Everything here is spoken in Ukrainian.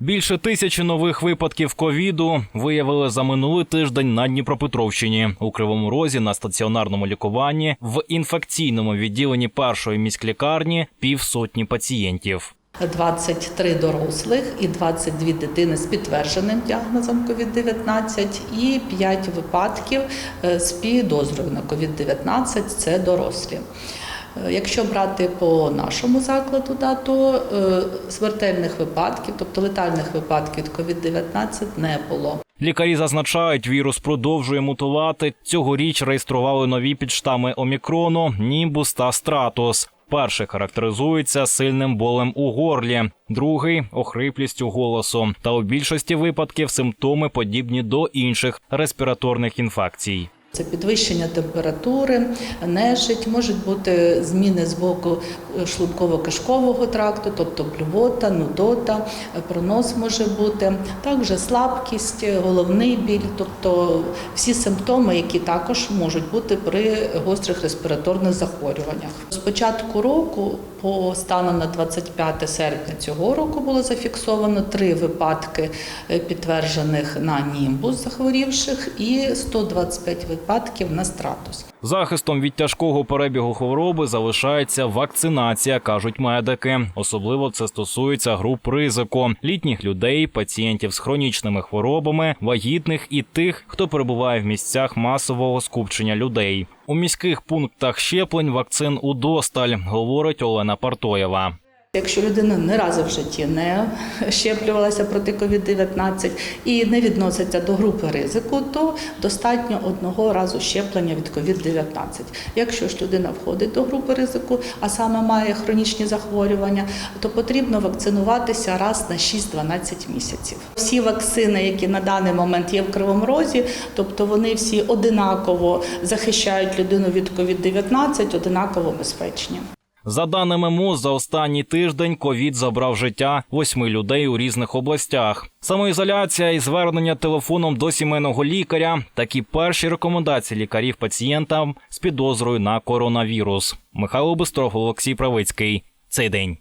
Більше тисячі нових випадків ковіду виявили за минулий тиждень на Дніпропетровщині у Кривому Розі на стаціонарному лікуванні в інфекційному відділенні першої міськлікарні півсотні пацієнтів. 23 дорослих і 22 дитини з підтвердженим діагнозом COVID-19 і 5 випадків е, з підозрою на COVID-19 – це дорослі. Е, Якщо брати по нашому закладу, да, то е, смертельних випадків, тобто летальних випадків від COVID-19 не було. Лікарі зазначають, вірус продовжує мутувати. Цьогоріч реєстрували нові підштами омікрону, німбус та стратус. Перший характеризується сильним болем у горлі, другий охриплістю голосу. Та у більшості випадків симптоми подібні до інших респіраторних інфекцій. Це підвищення температури, нежить, можуть бути зміни з боку шлунково-кишкового тракту, тобто блювота, нудота, пронос може бути, також слабкість, головний біль, тобто всі симптоми, які також можуть бути при гострих респіраторних захворюваннях. З початку року, по стану на 25 серпня цього року, було зафіксовано три випадки е, підтверджених на німбус захворівших і 125 випадків на стратус. Захистом від тяжкого перебігу хвороби залишається вакцинація, кажуть медики. Особливо це стосується груп ризику літніх людей, пацієнтів з хронічними хворобами, вагітних і тих, хто перебуває в місцях масового скупчення людей. У міських пунктах щеплень вакцин удосталь, говорить Олена Партоєва. Якщо людина не разу в житті не щеплювалася проти COVID-19 і не відноситься до групи ризику, то достатньо одного разу щеплення від COVID-19. Якщо ж людина входить до групи ризику, а саме має хронічні захворювання, то потрібно вакцинуватися раз на 6-12 місяців. Всі вакцини, які на даний момент є в Кривому Розі, тобто вони всі одинаково захищають людину від COVID-19, одинаково безпечні. За даними МОЗ, за останній тиждень ковід забрав життя восьми людей у різних областях. Самоізоляція і звернення телефоном до сімейного лікаря такі перші рекомендації лікарів пацієнтам з підозрою на коронавірус. Михайло Бистров, Олексій Правицький. Цей день.